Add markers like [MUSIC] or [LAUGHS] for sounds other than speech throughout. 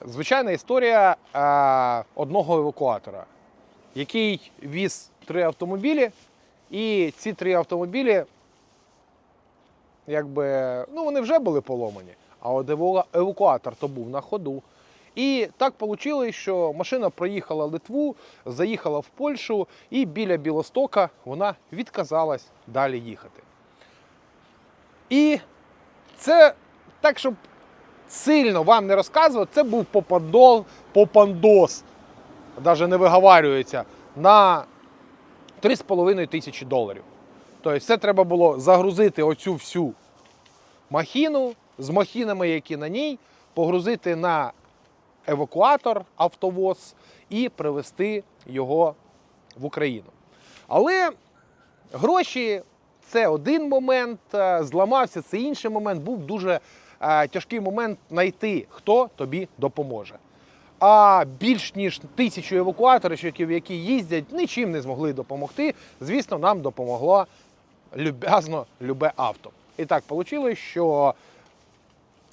Звичайна історія е, одного евакуатора, який віз три автомобілі, і ці три автомобілі, якби, ну вони вже були поломані, а от евакуатор то був на ходу. І так вийшло, що машина проїхала Литву, заїхала в Польщу, і біля Білостока вона відказалась далі їхати. І це так, щоб сильно вам не розказувати, це був попадол, попандос, навіть не виговарюється, на 3,5 тисячі доларів. Тобто це треба було загрузити оцю всю махіну з махінами, які на ній, погрузити на евакуатор, автовоз і привезти його в Україну. Але гроші це один момент, е, зламався це інший момент. Був дуже тяжкий момент знайти, хто тобі допоможе. А більш ніж тисячу евакуаторів, які їздять, нічим не змогли допомогти. Звісно, нам допомогло люб'язно любе авто. І так вийшло, що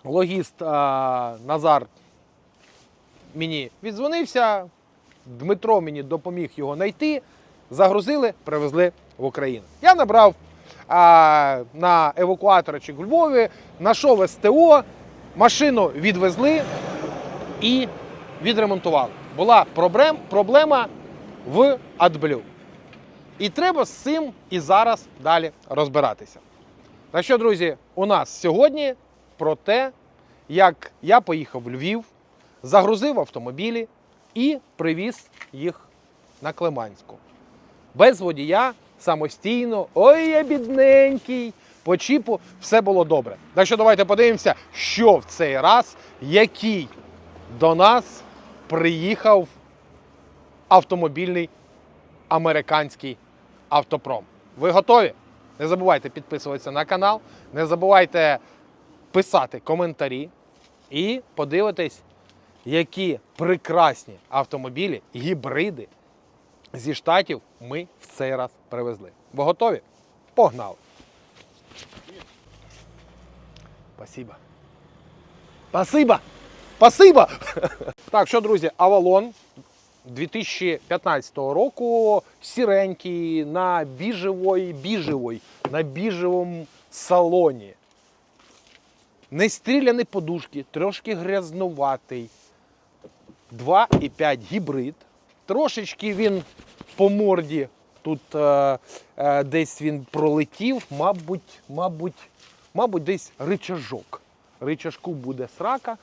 логіст е, Назар мені віддзвонився, Дмитро мені допоміг його знайти, загрузили, привезли в Україну. Я набрав а, на евакуаторчик в Львові, знайшов СТО, машину відвезли і відремонтували. Була проблем, проблема в AdBlue. І треба з цим і зараз далі розбиратися. Так що, друзі, у нас сьогодні про те, як я поїхав в Львів, загрузив автомобілі і привіз їх на Климанську. Без водія, самостійно, ой, я бідненький, по чіпу, все було добре. Так що давайте подивимося, що в цей раз, який до нас приїхав автомобільний американський автопром. Ви готові? Не забувайте підписуватися на канал, не забувайте писати коментарі і подивитись, які прекрасні автомобілі, гібриди зі штатів ми в цей раз привезли. Ви готові? Погнали! Спасибо. Спасибо! Спасибо! [LAUGHS] Так, що, друзі, Avalon 2015 року сіренький на біжевій, біжевій, на біжевому салоні. Не стріляні подушки, трошки грязнуватий. 2,5 гібрид. Трошечки він по морді. Тут е, е, десь він пролетів, мабуть, мабуть, мабуть, десь ричажок. Ричажку буде срака.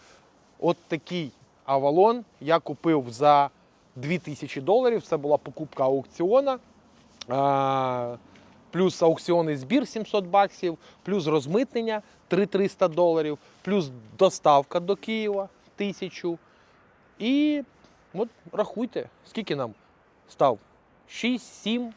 От такий Авалон я купив за 2000 доларів. Це була покупка аукціона. А, плюс аукціонний збір 700 баксів, плюс розмитнення 3300 доларів, плюс доставка до Києва 1000. І от рахуйте, скільки нам став? 6, 7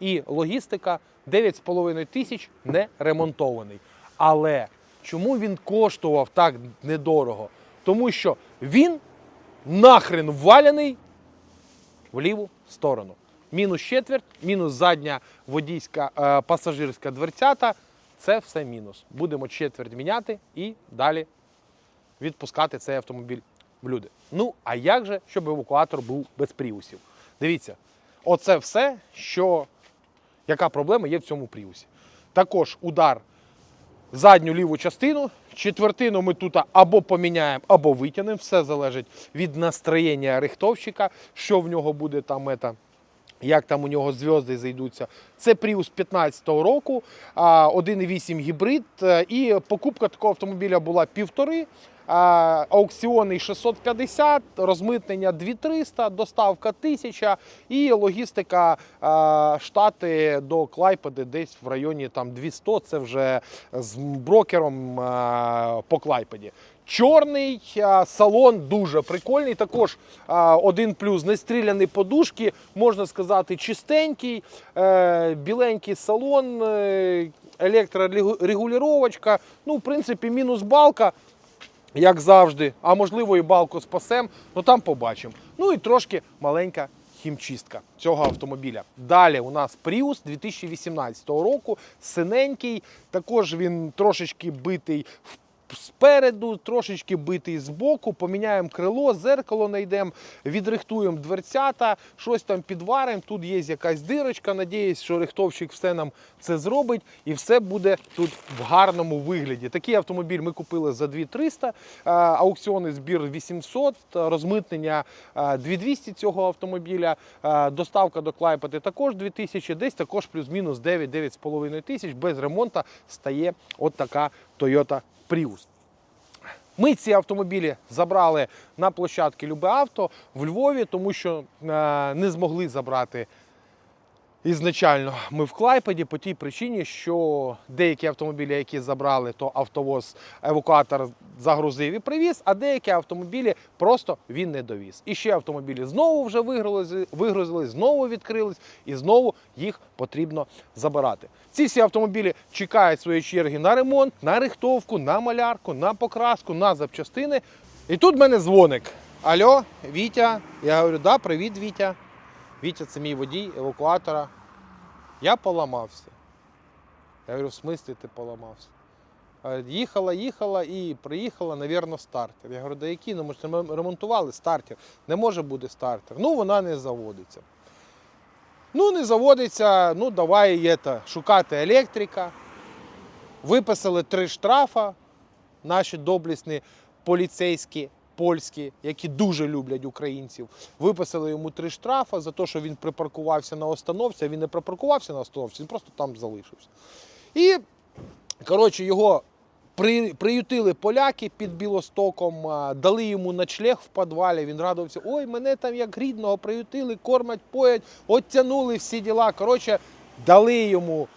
і логістика 9,5 тисяч не ремонтований. Але чому він коштував так недорого? Тому що він нахрен валяний в ліву сторону. Мінус четверть, мінус задня водійська е, пасажирська дверцята. Це все мінус. Будемо четверть міняти і далі відпускати цей автомобіль в люди. Ну, а як же, щоб евакуатор був без пріусів? Дивіться, оце все, що яка проблема є в цьому пріусі. Також удар задню ліву частину. Четвертину ми тут або поміняємо, або витягнемо. Все залежить від настроєння рихтовщика, що в нього буде там. ета, як там у нього зв'язки зайдуться. Це Prius 15-го року, 1,8 гібрид. е, І покупка такого автомобіля була півтори. а, Аукціонний 650, розмитнення 2300, доставка 1000 і логістика штати до Клайпеди десь в районі там 200, це вже з брокером по Клайпеді. Чорний салон дуже прикольний. Також один плюс не стріляні подушки, можна сказати, чистенький, е, біленький салон, е, електрорегулювачка. Ну, в принципі, мінус балка, як завжди. А можливо, і балку спасем, ну там побачимо. Ну і трошки маленька хімчистка цього автомобіля. Далі у нас Prius 2018 року, синенький. Також він трошечки битий в спереду, трошечки битий збоку, поміняємо крило, зеркало знайдемо, відрихтуємо дверцята, щось там підваримо. Тут є якась дирочка. Надіюсь, що рихтовщик все нам це зробить і все буде тут в гарному вигляді. Такий автомобіль ми купили за 2300, е, аукціонний збір 800, розмитнення е, 2200 цього автомобіля, доставка до Клайпеди також 2000, десь також плюс-мінус 9-9,5 тисяч. Без ремонту стає от така Toyota Prius. Ми ці автомобілі забрали на площадки Любе Авто в Львові, тому що е, не змогли забрати ізначально ми в Клайпеді по тій причині, що деякі автомобілі, які забрали, то автовоз евакуатор загрузив і привіз, а деякі автомобілі просто він не довіз. І ще автомобілі знову вже вигрузили, вигрузили, знову відкрились, і знову їх потрібно забирати. Ці всі автомобілі чекають своєї черги на ремонт, на рихтовку, на малярку, на покраску, на запчастини. І тут в мене дзвоник. Алло, Вітя. Я говорю, да, привіт, Вітя. Вітя, це мій водій евакуатора. Я поламався. Я говорю, в смислі ти поламався? Їхала, їхала і приїхала, навірно, стартер. Я говорю, да який? Ну ми ремонтували стартер. Не може бути стартер. Ну, вона не заводиться. Ну, не заводиться, ну давай є та, шукати електрика. Виписали три штрафа, наші доблісні поліцейські польські, які дуже люблять українців. Виписали йому три штрафа за те, що він припаркувався на остановці, він не припаркувався на остановці, він просто там залишився. І, коротше, його при, приютили поляки під Білостоком, дали йому ночлег в підвалі. Він радувався, ой, мене там як рідного приютили, кормять, поять, оттянули всі діла. Коротше, дали йому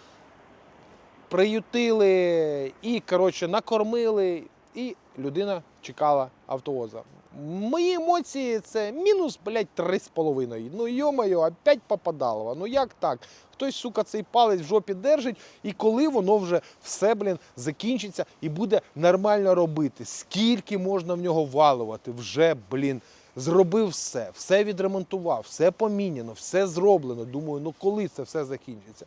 приютили і коротше, накормили, і людина чекала автовоза. Мої емоції це мінус, блядь, 3,5. Ну йо-моє, опять попадало. Ну як так? Хтось, сука, цей палець в жопі держить, і коли воно вже все, блін, закінчиться і буде нормально робити. Скільки можна в нього валувати? Вже, блін, зробив все, все відремонтував, все поміняно, все зроблено. Думаю, ну коли це все закінчиться?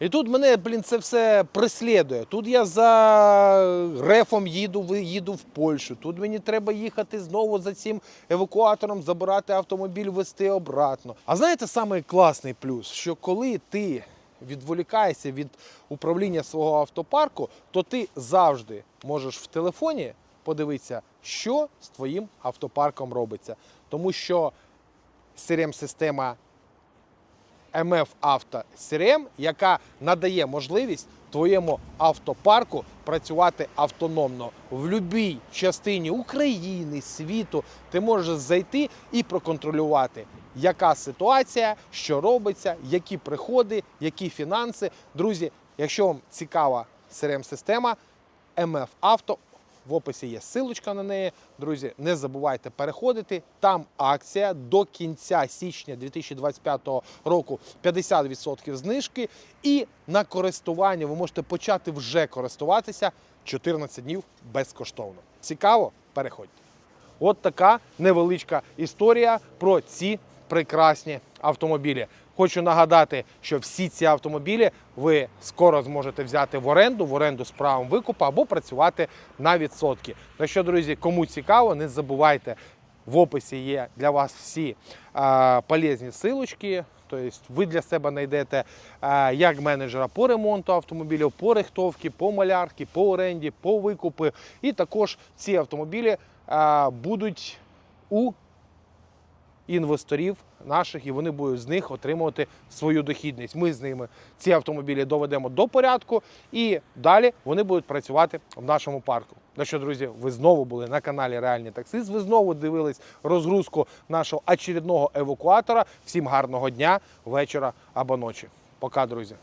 І тут мене, блін, це все преслідує. Тут я за рефом їду, їду в Польщу. Тут мені треба їхати знову за цим евакуатором, забирати автомобіль, вести обратно. А знаєте, самий класний плюс, що коли ти відволікаєшся від управління свого автопарку, то ти завжди можеш в телефоні подивитися, що з твоїм автопарком робиться. Тому що CRM-система MF Auto CRM, яка надає можливість твоєму автопарку працювати автономно в будь-якій частині України, світу. Ти можеш зайти і проконтролювати, яка ситуація, що робиться, які приходи, які фінанси. Друзі, якщо вам цікава CRM-система, MF Auto, в описі є ссылочка на неї. Друзі, не забувайте переходити. Там акція до кінця січня 2025 року 50% знижки. І на користування ви можете почати вже користуватися 14 днів безкоштовно. Цікаво? Переходьте. От така невеличка історія про ці прекрасні автомобілі. Хочу нагадати, що всі ці автомобілі ви скоро зможете взяти в оренду, в оренду з правом викупу або працювати на відсотки. Так що, друзі, кому цікаво, не забувайте. В описі є для вас всі е, полезні силочки. Тобто ви для себе знайдете е, як менеджера по ремонту автомобілів, по рихтовці, по малярці, по оренді, по викупи. І також ці автомобілі е, будуть у інвесторів наших, і вони будуть з них отримувати свою дохідність. Ми з ними ці автомобілі доведемо до порядку, і далі вони будуть працювати в нашому парку. Ну що, друзі, ви знову були на каналі Реальний Таксист. Ви знову дивились розгрузку нашого очередного евакуатора. Всім гарного дня, вечора або ночі. Пока, друзі.